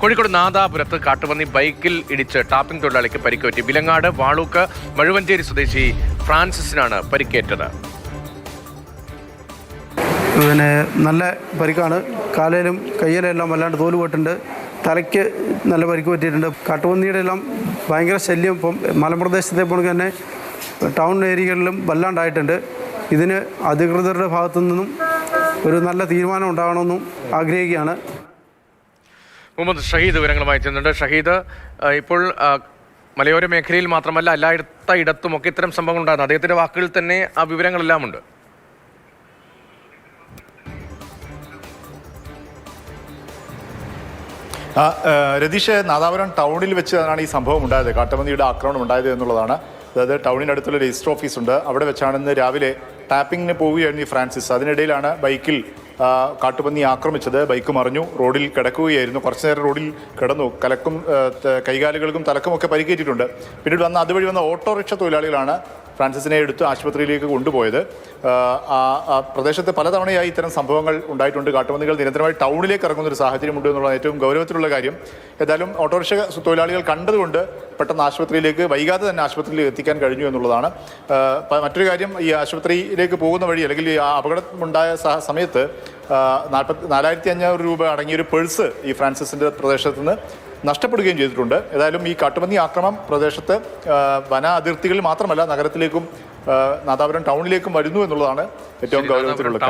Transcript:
കോഴിക്കോട് നാദാപുരത്ത് കാട്ടുപന്നി ബൈക്കിൽ ഇടിച്ച് ടാപ്പിംഗ് തൊഴിലാളിക്ക് പരിക്കേറ്റി. വിലങ്ങാട് വാളൂക്ക് മഴുവഞ്ചേരി സ്വദേശി ഫ്രാൻസിസിനാണ് പരിക്കേറ്റത്. പിന്നെ നല്ല പരിക്കാണ്. കാലിലും കയ്യിലും എല്ലാം വല്ലാണ്ട് തോൽ പോയിട്ടുണ്ട് തലയ്ക്ക് നല്ല പരിക്ക് പറ്റിയിട്ടുണ്ട്. കാട്ടുപന്നിയുടെ എല്ലാം ഭയങ്കര ശല്യം ഇപ്പം മലമ്പ്രദേശത്തെ പോലെ തന്നെ ടൗൺ ഏരിയകളിലും വല്ലാണ്ടായിട്ടുണ്ട്. ഇതിന് അധികൃതരുടെ ഭാഗത്തു നിന്നും ഒരു നല്ല തീരുമാനം ഉണ്ടാകണമെന്നും ആഗ്രഹിക്കുകയാണ്. മുഹമ്മദ് ഷഹീദ് വിവരങ്ങളുമായി ചെന്നുണ്ട് ഷഹീദ് ഇപ്പോൾ മലയോര മേഖലയിൽ മാത്രമല്ല എല്ലായിടത്ത ഇടത്തുമൊക്കെ ഇത്തരം സംഭവങ്ങൾ ഉണ്ടാകുന്നു അദ്ദേഹത്തിന്റെ വാക്കുകളിൽ തന്നെ ആ വിവരങ്ങളെല്ലാം ഉണ്ട്. രതീഷ് നാദാപുരം ടൗണിൽ വെച്ചാണ് ഈ സംഭവം ഉണ്ടായത്. കാട്ടമന്തിയുടെ ആക്രമണം ഉണ്ടായത് എന്നുള്ളതാണ്. അതായത് ടൗണിനടുത്തുള്ള രജിസ്റ്റർ ഓഫീസ് ഉണ്ട്. അവിടെ വെച്ചാണ് ഇന്ന് രാവിലെ ടാപ്പിങ്ങിന് പോവുകയായിരുന്നു ഈ ഫ്രാൻസിസ്. അതിനിടയിലാണ് ബൈക്കിൽ കാട്ടുപന്നി ആക്രമിച്ചത് ബൈക്ക് മറിഞ്ഞു. റോഡിൽ കിടക്കുകയായിരുന്നു. കുറച്ചു നേരം റോഡിൽ കിടന്നു. കലക്കും കൈകാലുകൾക്കും തലക്കുമൊക്കെ പരിക്കേറ്റിട്ടുണ്ട്. പിന്നീട് വന്ന അതുവഴി വന്ന ഓട്ടോറിക്ഷ തൊഴിലാളികളാണ് ഫ്രാൻസിസിനെ എടുത്ത് ആശുപത്രിയിലേക്ക് കൊണ്ടുപോയത്. ആ, പ്രദേശത്ത് പലതവണയായി ഇത്തരം സംഭവങ്ങൾ ഉണ്ടായിട്ടുണ്ട്. കാട്ടുപന്നികൾ നിരന്തരമായി ടൗണിലേക്ക് ഇറങ്ങുന്ന ഒരു സാഹചര്യമുണ്ട് എന്നുള്ളതാണ് ഏറ്റവും ഗൗരവത്തിലുള്ള കാര്യം. ഏതായാലും ഓട്ടോറിക്ഷ തൊഴിലാളികൾ കണ്ടതുകൊണ്ട് പെട്ടെന്ന് ആശുപത്രിയിലേക്ക് വൈകാതെ തന്നെ ആശുപത്രിയിൽ എത്തിക്കാൻ കഴിഞ്ഞു എന്നുള്ളതാണ്. മറ്റൊരു കാര്യം ഈ ആശുപത്രിയിലേക്ക് പോകുന്ന വഴി അല്ലെങ്കിൽ ഈ അപകടമുണ്ടായ സമയത്ത് നാൽപ്പത്തി നാലായിരത്തി അഞ്ഞൂറ് രൂപ അടങ്ങിയ ഒരു പേഴ്സ് ഈ ഫ്രാൻസിസിന്റെ പ്രദേശത്ത് നിന്ന് നഷ്ടപ്പെടുകയും ചെയ്തിട്ടുണ്ട്. ഏതായാലും ഈ കാട്ടുപന്നി ആക്രമണം പ്രദേശത്ത് വന അതിർത്തികളിൽ മാത്രമല്ല നഗരത്തിലേക്കും നാദാപുരം ടൗണിലേക്കും വരുന്നു എന്നുള്ളതാണ് ഏറ്റവും ഗൗരവത്തിലുള്ള